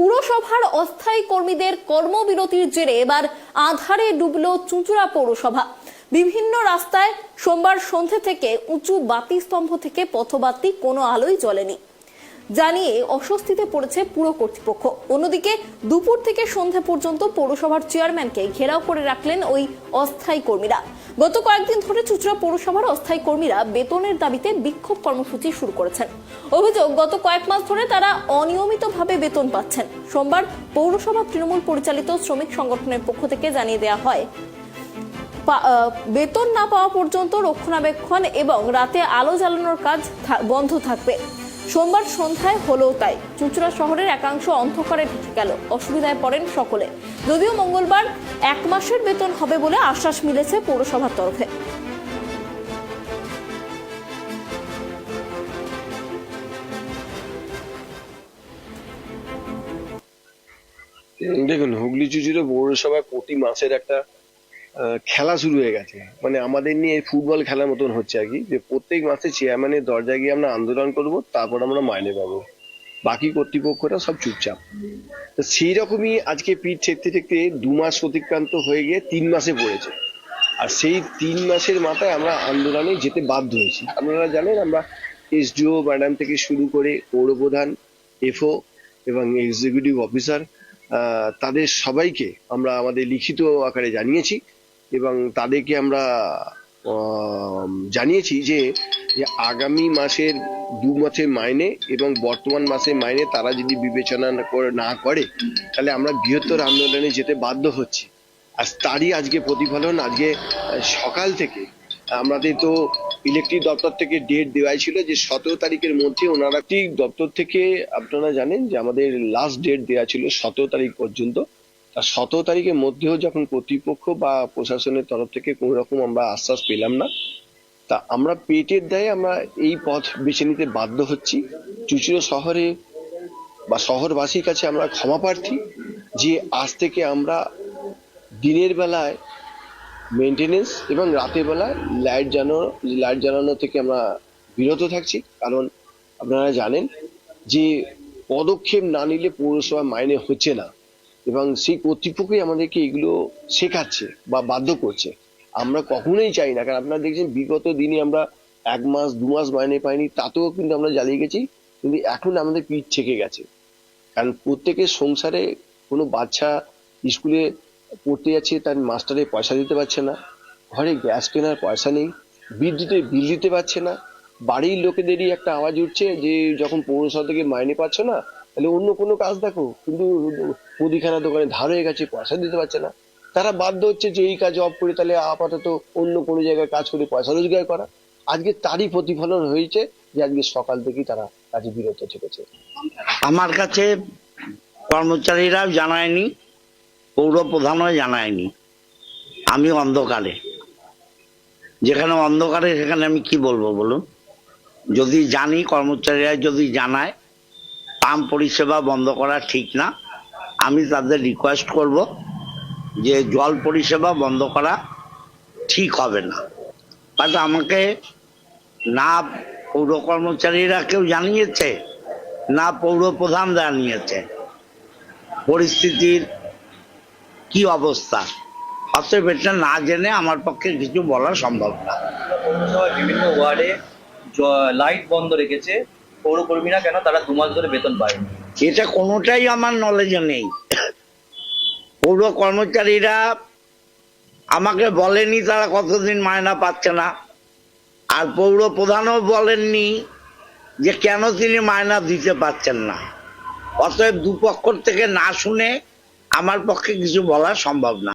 পুরসভার অস্থায়ী কর্মীদের কর্মবিরতির জেরে এবার আধারে ডুবল চুঁচুড়া পৌরসভা। বিভিন্ন রাস্তায় সোমবার সন্ধে থেকে উঁচু বাতি স্তম্ভ থেকে পথবাতি কোনো আলোই জ্বলেনি। জানিয়ে অস্বস্তিতে পড়েছে পুর কর্তৃপক্ষ। অন্যদিকে, দুপুর থেকে সন্ধ্যা পর্যন্ত পৌরসভার চেয়ারম্যানকে ঘেরাও করে রাখলেন ওই অস্থায়ী কর্মীরা। গত কয়েকদিন ধরে চুচড়া পৌরসভার অস্থায়ী কর্মীরা বেতনের দাবিতে বিক্ষোভ কর্মসূচি শুরু করেছেন। অভিযোগ, গত কয়েক মাস ধরে তারা অনিয়মিতভাবে বেতন পাচ্ছেন। সোমবার পৌরসভা তৃণমূল পরিচালিত শ্রমিক সংগঠনের পক্ষ থেকে জানিয়ে দেওয়া হয় বেতন না পাওয়া পর্যন্ত রক্ষণাবেক্ষণ এবং রাতে আলো জ্বালানোর কাজ বন্ধ থাকবে। সোমবার সন্ধ্যায় হলেও তাই। চুঁচুড়া শহরের একাংশ অন্ধকারে ঢেকে গেল। অসুবিধায় পড়েন সকলে। যদিও মঙ্গলবার এক মাসের বেতন হবে বলে আশ্বাস মিলেছে পৌরসভার তরফে। দেখুন হুগলি চুচুড়ো পৌরসভায় প্রতি মাসের একটা খেলা শুরু হয়ে গেছে। মানে আমাদের নিয়ে ফুটবল খেলার মতন হচ্ছে আর কি। যে প্রত্যেক মাসে চেয়ারম্যানের দরজায় গিয়ে আমরা আন্দোলন করব, তারপর আমরা মাইনে পাবো। বাকি কর্তৃপক্ষরা সব চুপচাপ। তো সেই রকমই আজকে পিঠ ঠেকতে ঠেকতে দু মাস অতিক্রান্ত হয়ে গিয়ে তিন মাসে পড়েছে। আর সেই তিন মাসের মাথায় আমরা আন্দোলনে যেতে বাধ্য হয়েছি। আপনারা জানেন আমরা এসডিও ম্যাডাম থেকে শুরু করে পৌরপ্রধান, এফও এবং এক্সিকিউটিভ অফিসার তাদের সবাইকে আমরা আমাদের লিখিত আকারে জানিয়েছি। এবং তাদেরকে আমরা আম, জানিয়েছি যে আগামী মাসের দু মাসের মাইনে এবং বর্তমান মাসের মাইনে তারা যদি বিবেচনা করে- না করে তাহলে আমরা বৃহত্তর আন্দোলনে যেতে বাধ্য হচ্ছি। আর তারই আজকে প্রতিফলন আজকে সকাল থেকে আমাদের তো ইলেকট্রিক দপ্তর থেকে ডেট দেওয়াই ছিল যে সতেরো তারিখের মধ্যে ওনারা ঠিক দপ্তর থেকে আপনারা জানেন যে আমাদের লাস্ট ডেট দেওয়া ছিল সতেরো তারিখ পর্যন্ত। তা সতেরো তারিখের মধ্যেও যখন কর্তৃপক্ষ বা প্রশাসনের তরফ থেকে কোনো রকম আমরা আশ্বাস পেলাম না, তা আমরা পেটের দায়ে আমরা এই পথ বেছে নিতে বাধ্য হচ্ছি। চুচুড়ো শহরে বা শহরবাসীর কাছে আমরা ক্ষমা প্রার্থী যে আজ থেকে আমরা দিনের বেলায় মেনটেনেন্স এবং রাতের বেলায় লাইট জ্বালানো লাইট জ্বালানো থেকে আমরা বিরত থাকছি। কারণ আপনারা জানেন যে পদক্ষেপ না নিলে পৌরসভা মাইনে হচ্ছে না। এবং সেই কর্তৃপক্ষই আমাদেরকে এগুলো শেখাচ্ছে বা বাধ্য করছে। আমরা কখনোই চাই না, কারণ আপনারা দেখছেন বিগত দিনে আমরা এক মাস, দু মাস মাইনে পাইনি, তাতেও কিন্তু আমরা জ্বালিয়ে গেছি, কিন্তু এখন আমাদের পিঠ ছেকে গেছে। কারণ প্রত্যেকের সংসারে কোনো বাচ্চা স্কুলে পড়তে যাচ্ছে, তার মাস্টারে পয়সা দিতে পারছে না, ঘরে গ্যাস কেনার পয়সা নেই বিদ্যুতের বিল দিতে পারছে না, বাড়ির লোকেদেরই একটা আওয়াজ উঠছে যে যখন পৌরসভা থেকে মাইনে পাচ্ছ না তাহলে অন্য কোনো কাজ দেখো। কিন্তু মুদিখানা দোকানে ধার হয়ে গেছে, পয়সা দিতে পারছে না। তারা বাধ্য হচ্ছে যে এই কাজ অফ করে তাহলে আপাতত অন্য কোনো জায়গায় কাজ করে পয়সা রোজগার করা। আজকে তারই প্রতিফলন হয়েছে যে আজকে সকাল থেকেই তারা কাজে বিরত থেকেছে। আমার কাছে কর্মচারীরাও জানায়নি, পৌর প্রধানও জানায়নি। আমি অন্ধকারে। যেখানে অন্ধকারে সেখানে আমি কি বলব বলুন? যদি জানি কর্মচারীরা যদি জানায় পাম্প পরিষেবা বন্ধ করা ঠিক না। আমি তাদের রিকোয়েস্ট করব যে জল পরিষেবা বন্ধ করা ঠিক হবে না। বাট আমাকে না পৌর কর্মচারীরা কেউ জানিয়েছে, না পৌর প্রধান জানিয়েছে পরিস্থিতির কি অবস্থা। অতএব এটা না জেনে আমার পক্ষে কিছু বলা সম্ভব না। বিভিন্ন ওয়ার্ডে লাইট বন্ধ রেখেছে। পৌরকর্মীরা কেন তারা দু মাস ধরে বেতন পায়নি? এটা কোনোটাই আমার নলেজে নেই। পৌর কর্মচারীরা আমাকে বলেনি তারা কতদিন মায়না পাচ্ছে না। আর পৌর প্রধানও বলেননি যে কেন তিনি মায়না দিতে পারছেন না। অতএব দুপক্ষ থেকে না শুনে আমার পক্ষে কিছু বলা সম্ভব না।